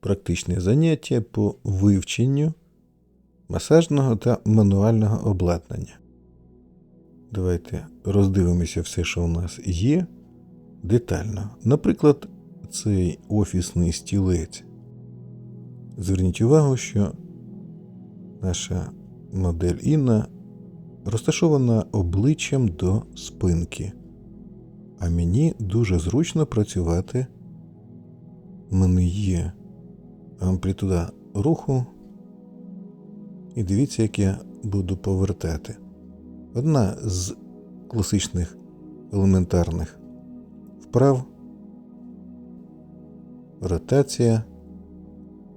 практичне заняття по вивченню масажного та мануального обладнання. Давайте роздивимося все, що у нас є, детально. Наприклад, цей офісний стілець. Зверніть увагу, що наша модель Інна розташована обличчям до спинки. А мені дуже зручно працювати. У мене є амплітуда руху. І дивіться, як я буду повертати. Одна з класичних елементарних вправ. Ротація.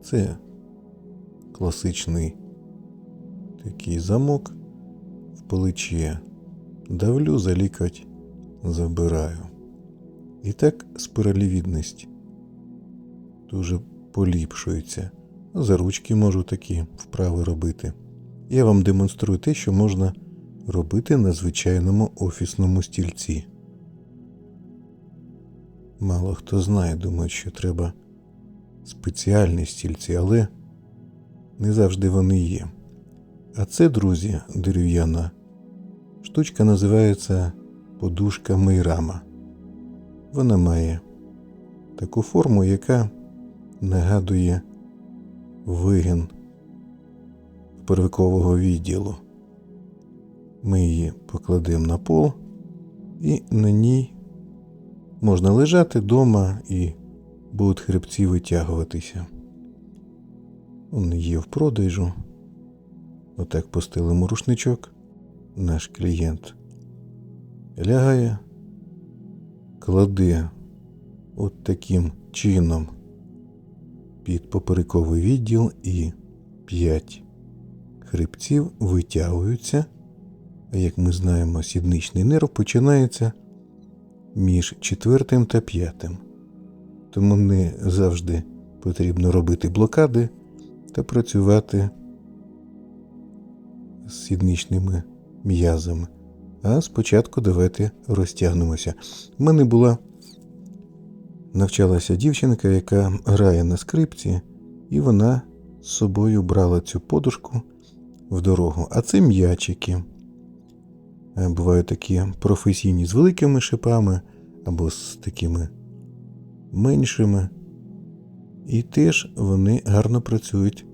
Це класичний такий замок в плече. Давлю за лікоть, забираю. І так спиралівідність дуже поліпшується. За ручки можу такі вправи робити. Я вам демонструю те, що можна робити на звичайному офісному стільці. Мало хто знає, думає, що треба спеціальні стільці, але не завжди вони є. А це, друзі, дерев'яна штучка називається подушка Мейрама. Вона має таку форму, яка нагадує вигін первикового відділу. Ми її покладемо на пол, і на ній можна лежати вдома і будуть хребці витягуватися. Вони є в продажу. Отак постелимо рушничок. Наш клієнт лягає, кладе от таким чином під поперековий відділ і 5 хребців витягуються. А як ми знаємо, сідничний нерв починається між четвертим та п'ятим. Тому не завжди потрібно робити блокади та працювати з сідничними м'язами. А спочатку давайте розтягнемося. У мене була навчалася дівчинка, яка грає на скрипці, і вона з собою брала цю подушку в дорогу. А це м'ячики. Е, Бувають такі професійні з великими шипами або з такими меншими. І теж вони гарно працюють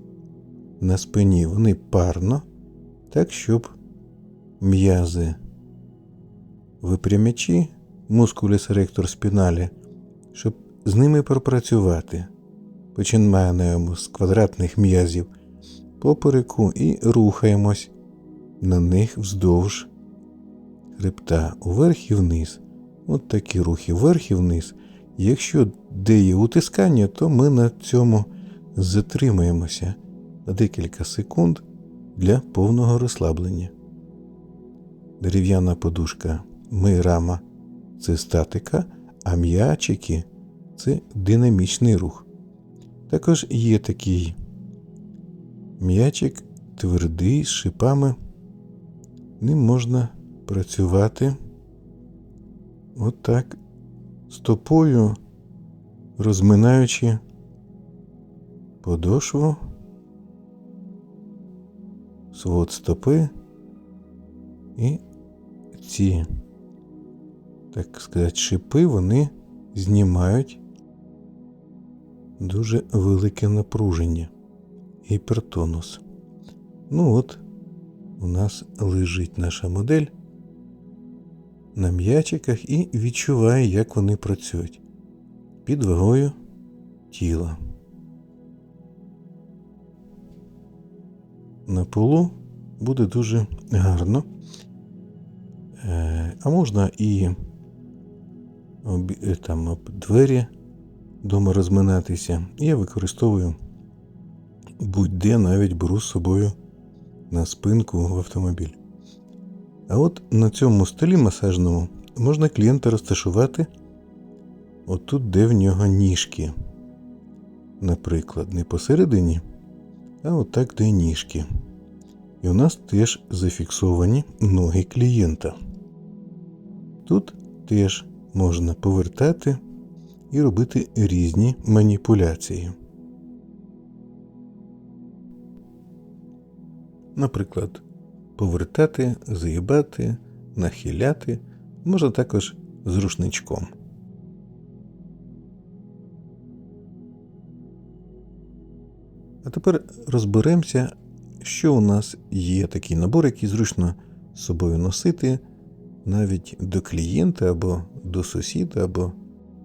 на спині. Вони парно, так, щоб м'язи випрямячі, мускуліс ректор спіналі, щоб з ними пропрацювати. Починаємо з квадратних м'язів попереку і рухаємось на них вздовж хребта уверх і вниз. От такі рухи вверх і вниз. Якщо де є утискання, то ми на цьому затримаємося на декілька секунд для повного розслаблення. Дерев'яна подушка мейрама це статика, а м'ячики це динамічний рух. Також є такий м'ячик твердий з шипами. Ним можна працювати. Отак. Стопою, розминаючи подошву, свод стопи. І ці, так сказати, шипи вони знімають дуже велике напруження, гіпертонус. Ну от, у нас лежить наша модель на м'ячиках і відчуває, як вони працюють під вагою тіла. На полу буде дуже гарно. Е, А можна і об, е, там об двері вдома розминатися. Я використовую будь-де навіть беру з собою на спинку в автомобіль. А от на цьому столі масажному можна клієнта розташувати отут, де в нього ніжки. Наприклад, не посередині, а отак, де ніжки. І у нас теж зафіксовані ноги клієнта. Тут теж можна повертати і робити різні маніпуляції. Наприклад, повертати, заїбати, нахиляти можна також з рушничком. А тепер розберемося, що у нас є такий набор, який зручно з собою носити навіть до клієнта або до сусіда, або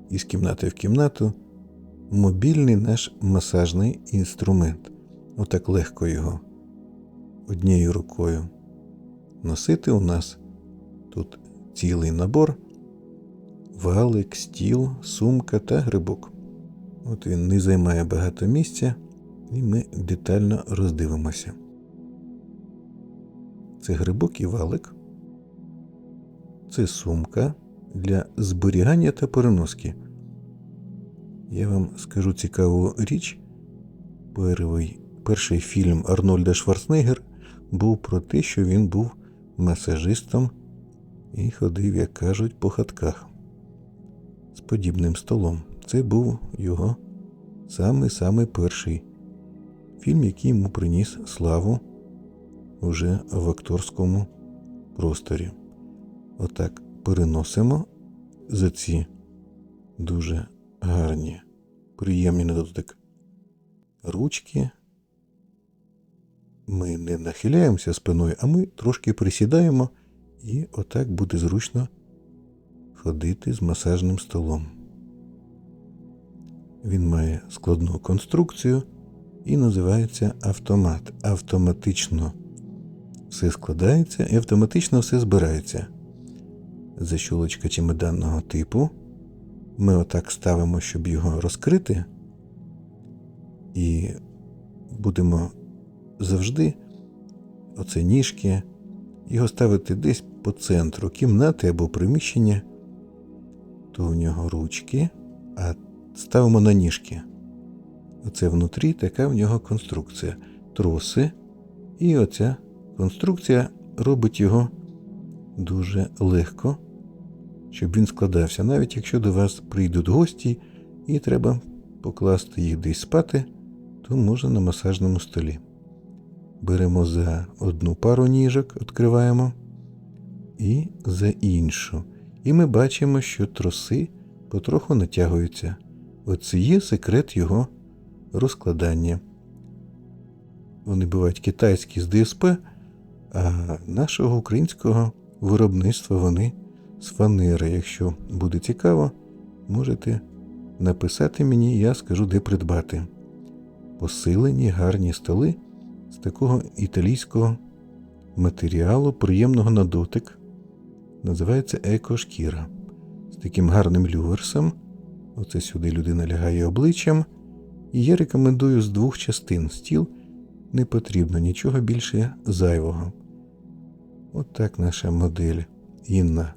із кімнати в кімнату. Мобільний наш масажний інструмент. Отак легко його однією рукою носити у нас тут цілий набор, валик, стіл, сумка та грибок. От він не займає багато місця, і ми детально роздивимося. Це грибок і валик. Це сумка для зберігання та переноски. Я вам скажу цікаву річ. Перший, перший фільм Арнольда Шварценеггер був про те, що він був масажистом і ходив, як кажуть, по хатках з подібним столом. Це був його самий-самий перший фільм, який йому приніс славу уже в акторському просторі. Отак переносимо за ці дуже гарні, приємні на дотик ручки. Ми не нахиляємося спиною, а ми трошки присідаємо, і отак буде зручно ходити з масажним столом. Він має складну конструкцію і називається автомат. Автоматично все складається і автоматично все збирається. Защолочка чемоданного типу. Ми отак ставимо, щоб його розкрити, і будемо завжди оце ніжки, його ставити десь по центру кімнати або приміщення, то в нього ручки, а ставимо на ніжки. Оце внутрі така в нього конструкція. Троси, і оця конструкція робить його дуже легко, щоб він складався, навіть якщо до вас прийдуть гості і треба покласти їх десь спати, то можна на масажному столі. Беремо за одну пару ніжок, відкриваємо, і за іншу. І ми бачимо, що троси потроху натягуються. Оце є секрет його розкладання. Вони бувають китайські з ДСП, а нашого українського виробництва вони з фанери. Якщо буде цікаво, можете написати мені, я скажу, де придбати. Посилені гарні столи з такого італійського матеріалу, приємного на дотик. Називається екошкіра. З таким гарним люверсом. Оце сюди людина лягає обличчям. І я рекомендую з двох частин стіл не потрібно нічого більше зайвого. От так наша модель Інна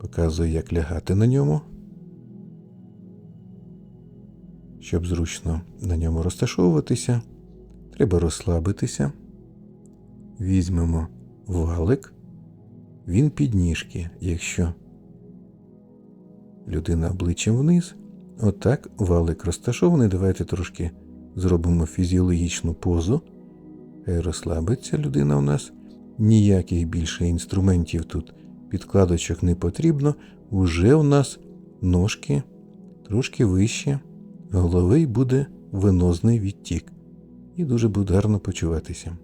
показує, як лягати на ньому, щоб зручно на ньому розташовуватися. Треба розслабитися. Візьмемо валик, він під ніжки, якщо людина обличчям вниз. Отак валик розташований. Давайте трошки зробимо фізіологічну позу. Хай розслабиться людина у нас. Ніяких більше інструментів тут підкладочок не потрібно. Уже у нас ножки трошки вище, голови буде венозний відтік і дуже буде гарно почуватися.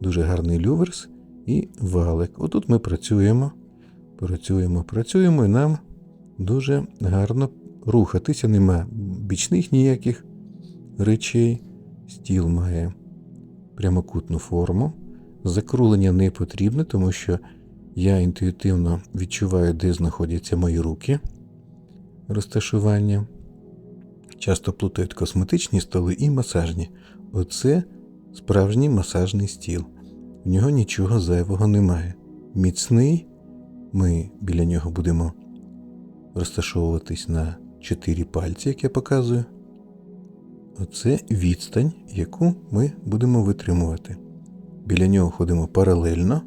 Дуже гарний люверс і валик. Отут ми працюємо, працюємо, працюємо, і нам дуже гарно рухатися. Нема бічних ніяких речей. Стіл має прямокутну форму. Закрулення не потрібне, тому що я інтуїтивно відчуваю, де знаходяться мої руки розташування. Часто плутають косметичні столи і масажні. Оце справжній масажний стіл. В нього нічого зайвого немає. Міцний, ми біля нього будемо розташовуватись на 4 пальці, як я показую. Оце відстань, яку ми будемо витримувати. Біля нього ходимо паралельно.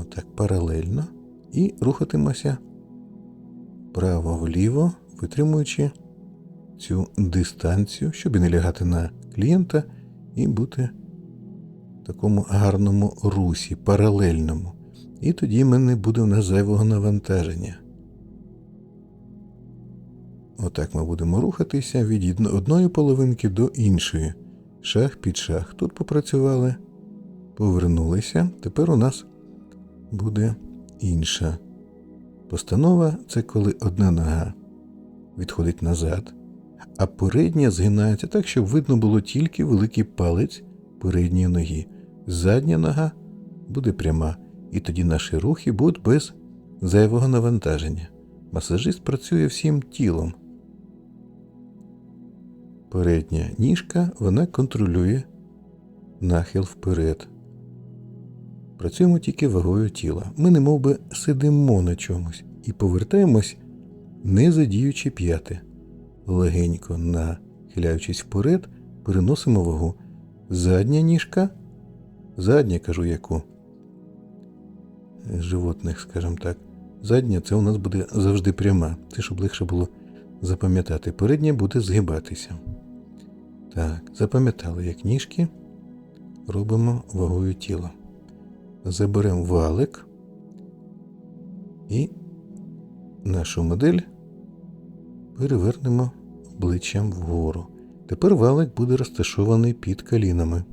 Отак, паралельно. І рухатимося вправо-вліво, витримуючи цю дистанцію, щоб і не лягати на клієнта і бути в такому гарному русі, паралельному. І тоді ми не буде в нас зайвого навантаження. Отак ми будемо рухатися від одної половинки до іншої. Шаг під шаг. Тут попрацювали, повернулися. Тепер у нас буде інша постанова це коли одна нога відходить назад, а передня згинається так, щоб видно було тільки великий палець передньої ноги. Задня нога буде пряма, і тоді наші рухи будуть без зайвого навантаження. Масажист працює всім тілом. Передня ніжка вона контролює нахил вперед. Працюємо тільки вагою тіла. Ми не би сидимо на чомусь і повертаємось, не задіючи п'яти. Легенько нахиляючись вперед, переносимо вагу. Задня ніжка, задня кажу яку. Животних, скажімо так. Задня це у нас буде завжди пряма. Це щоб легше було запам'ятати. Передня буде згибатися. Так, запам'ятали, як ніжки робимо вагою тіла заберемо валик і нашу модель перевернемо обличчям вгору. Тепер валик буде розташований під колінами.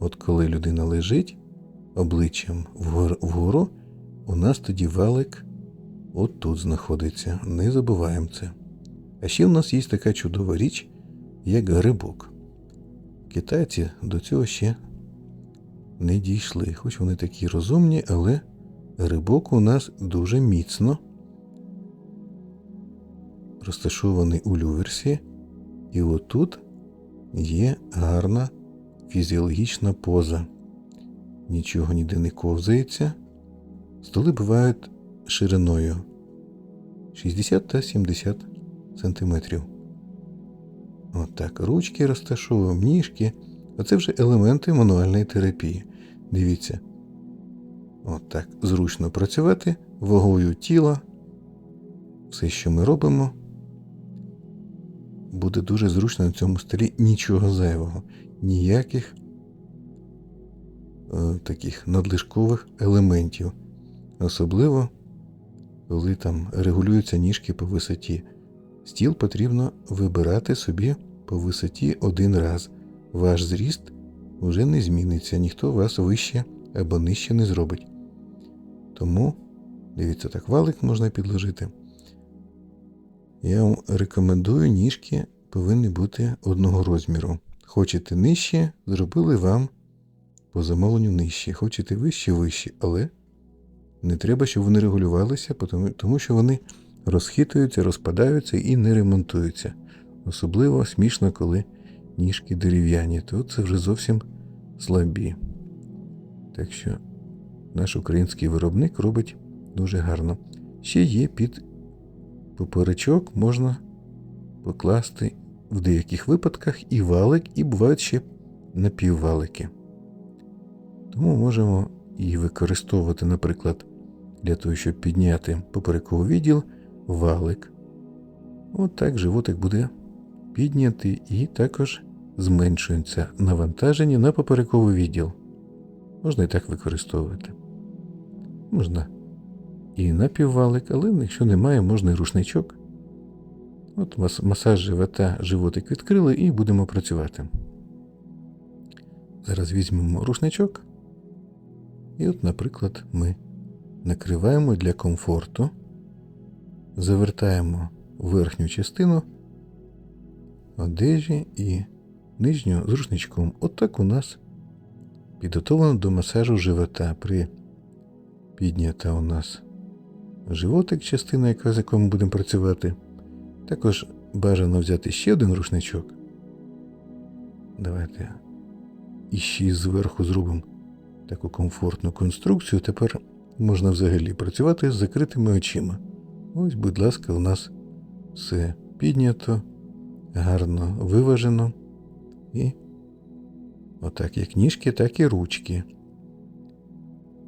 От коли людина лежить обличчям вгору, у нас тоді валик от тут знаходиться. Не забуваємо це. А ще в нас є така чудова річ, як грибок. Китайці до цього ще не дійшли, хоч вони такі розумні, але грибок у нас дуже міцно розташований у люверсі, і отут є гарна фізіологічна поза. Нічого ніде не ковзається. Столи бувають шириною 60 та 70 сантиметрів. Отак, ручки розташовуємо, ніжки. Оце вже елементи мануальної терапії. Дивіться. От так зручно працювати вагою тіла. Все, що ми робимо, буде дуже зручно на цьому столі нічого зайвого, ніяких е, таких надлишкових елементів. Особливо, коли там регулюються ніжки по висоті. Стіл потрібно вибирати собі по висоті один раз. Ваш зріст вже не зміниться, ніхто вас вище або нижче не зробить. Тому, дивіться, так валик можна підложити. Я вам рекомендую, ніжки повинні бути одного розміру. Хочете нижче, зробили вам по замовленню нижче. Хочете вище, вище, але не треба, щоб вони регулювалися, тому що вони розхитуються, розпадаються і не ремонтуються. Особливо смішно, коли ніжки дерев'яні, то це вже зовсім слабі. Так що наш український виробник робить дуже гарно. Ще є під поперечок, можна покласти в деяких випадках і валик, і бувають ще напіввалики. Тому можемо і використовувати, наприклад, для того, щоб підняти поперековий відділ, валик. От так животик буде піднятий і також зменшується навантаження на поперековий відділ. Можна і так використовувати. Можна і напіввалик, але якщо немає, можна і рушничок. От мас- масаж живота, животик відкрили і будемо працювати. Зараз візьмемо рушничок. І от, наприклад, ми накриваємо для комфорту, завертаємо верхню частину одежі і нижню з рушничком. Отак у нас підготовлено до масажу живота. При піднята у нас животик, частина, яка з якою ми будемо працювати. Також бажано взяти ще один рушничок. Давайте іще зверху зробимо таку комфортну конструкцію. Тепер можна взагалі працювати з закритими очима. Ось, будь ласка, у нас все піднято, гарно виважено. І отак як ніжки, так і ручки.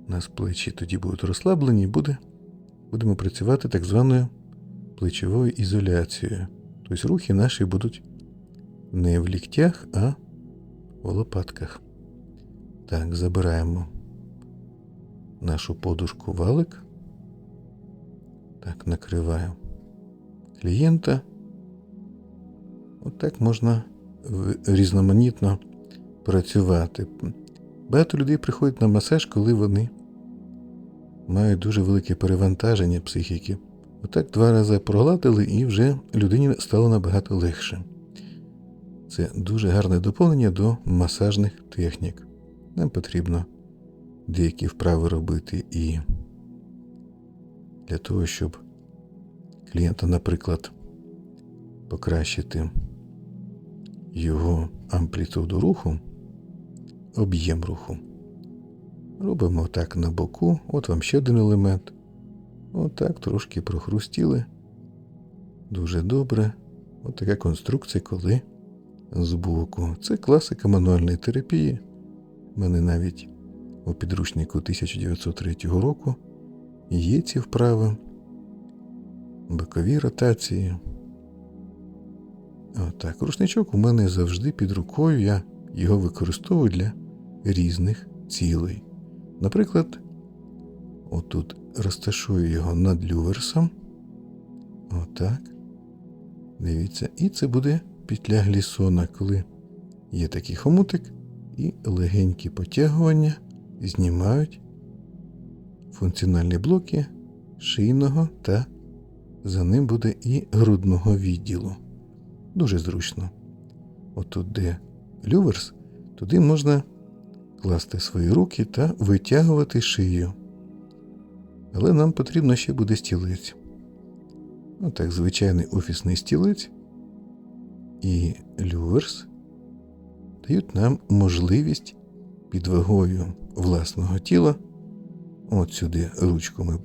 У нас плечі тоді будуть розслаблені і буде, будемо працювати так званою плечовою ізоляцією. Тобто рухи наші будуть не в ліктях, а в лопатках. Так, забираємо нашу подушку валик. Так, накриваю клієнта. Отак можна в- різноманітно працювати. Багато людей приходять на масаж, коли вони мають дуже велике перевантаження психіки. Отак два рази прогладили і вже людині стало набагато легше. Це дуже гарне доповнення до масажних технік. Нам потрібно деякі вправи робити і для того, щоб клієнта, наприклад, покращити його амплітуду руху, об'єм руху. Робимо так на боку, от вам ще один елемент. Отак трошки прохрустіли. Дуже добре. От така конструкція, коли збоку. Це класика мануальної терапії. У мене навіть у підручнику 1903 року є ці вправи, бокові ротації. Отак, рушничок у мене завжди під рукою. Я його використовую для різних цілей. Наприклад, отут розташую його над люверсом. Отак. Дивіться, і це буде петля глісона, коли є такий хомутик, і легенькі потягування знімають функціональні блоки шийного та за ним буде і грудного відділу. Дуже зручно. Отут, де люверс, туди можна класти свої руки та витягувати шию. Але нам потрібно ще буде стілець. Отак, звичайний офісний стілець і люверс дають нам можливість під вагою власного тіла. От сюди ручку ми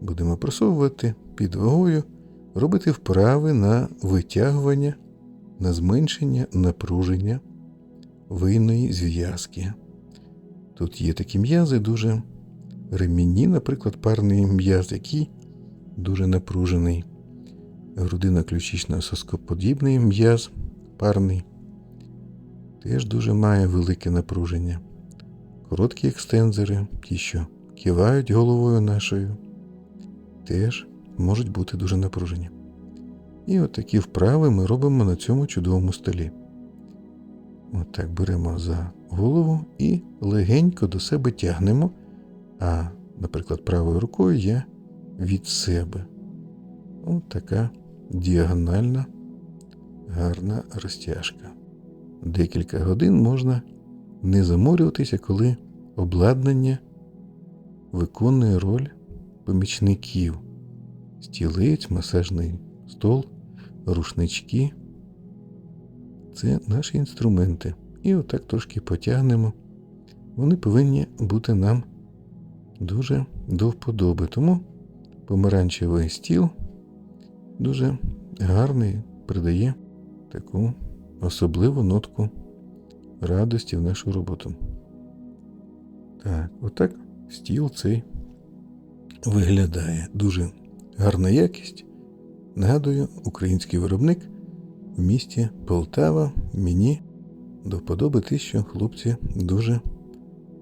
будемо просовувати під вагою, робити вправи на витягування, на зменшення напруження вийної зв'язки. Тут є такі м'язи дуже ремінні, наприклад, парний м'яз, який дуже напружений. Грудина ключично соскоподібний м'яз парний. Теж дуже має велике напруження. Короткі екстензори, ті, що кивають головою нашою, теж можуть бути дуже напружені. І от такі вправи ми робимо на цьому чудовому столі. От так беремо за голову і легенько до себе тягнемо, а, наприклад, правою рукою я від себе. От така діагональна, гарна розтяжка. Декілька годин можна не заморюватися, коли обладнання виконує роль помічників. Стілець, масажний стол, рушнички. Це наші інструменти. І отак трошки потягнемо. Вони повинні бути нам дуже до вподоби. Тому помаранчевий стіл дуже гарний, придає таку особливу нотку радості в нашу роботу. Так, отак стіл цей виглядає. Дуже гарна якість. Нагадую, український виробник в місті Полтава мені до вподоби те, що хлопці дуже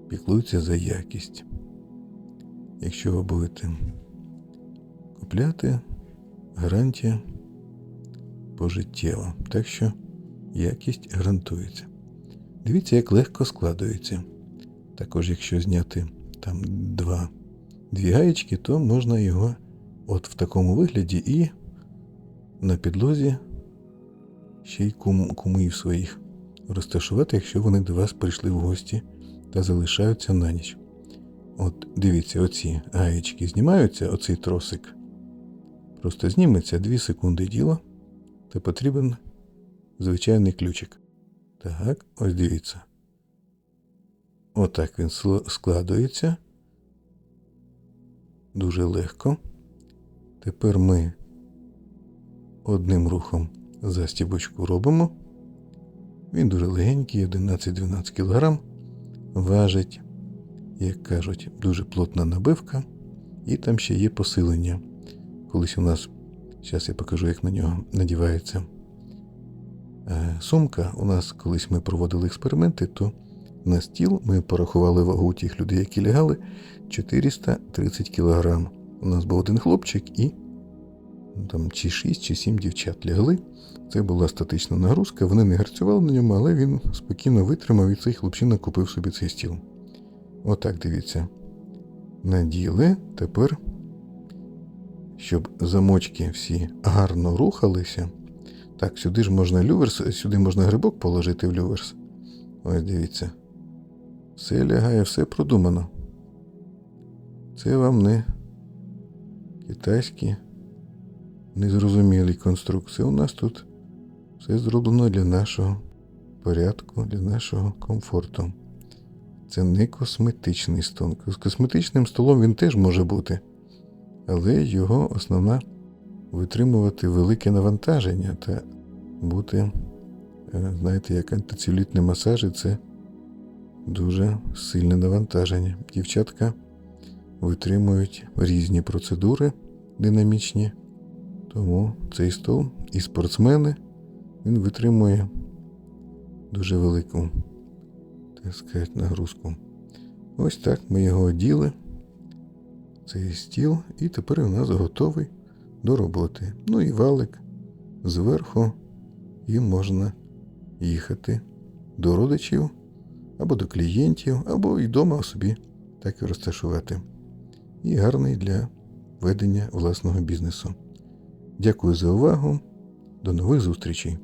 піклуються за якість. Якщо ви будете купляти, гарантія пожиттєва. Так що якість гарантується. Дивіться, як легко складується. Також, якщо зняти там два, дві гаєчки, то можна його от в такому вигляді і на підлозі ще й кум, кумів своїх розташувати, якщо вони до вас прийшли в гості та залишаються на ніч. От дивіться, оці гаєчки знімаються, оцей тросик. Просто зніметься 2 секунди діла, та потрібен звичайний ключик. Так, ось дивіться. Отак він складується. Дуже легко. Тепер ми одним рухом застібочку робимо. Він дуже легенький, 11-12 кг. Важить, як кажуть, дуже плотна набивка. І там ще є посилення. Колись у нас, зараз я покажу, як на нього надівається сумка. У нас колись ми проводили експерименти, то на стіл. Ми порахували вагу тих людей, які лягали 430 кг. У нас був один хлопчик і ну, там чи 6, чи 7 дівчат лягли. Це була статична нагрузка. Вони не гарцювали на ньому, але він спокійно витримав і цей хлопчина купив собі цей стіл. Отак дивіться. Наділи. Тепер, щоб замочки всі гарно рухалися. Так, сюди ж можна люверс, сюди можна грибок положити в люверс. Ось дивіться. Все лягає, все продумано. Це вам не китайські незрозумілі конструкції. У нас тут все зроблено для нашого порядку, для нашого комфорту. Це не косметичний стол. З косметичним столом він теж може бути, але його основна витримувати велике навантаження та бути, е, знаєте, як антицелюлітні масажі це дуже сильне навантаження. Дівчатка витримують різні процедури динамічні, тому цей стол і спортсмени він витримує дуже велику, так сказати, нагрузку. Ось так ми його оділи, цей стіл, і тепер у нас готовий до роботи. Ну і валик зверху, і можна їхати до родичів або до клієнтів, або і вдома собі так і розташувати. І гарний для ведення власного бізнесу. Дякую за увагу. До нових зустрічей!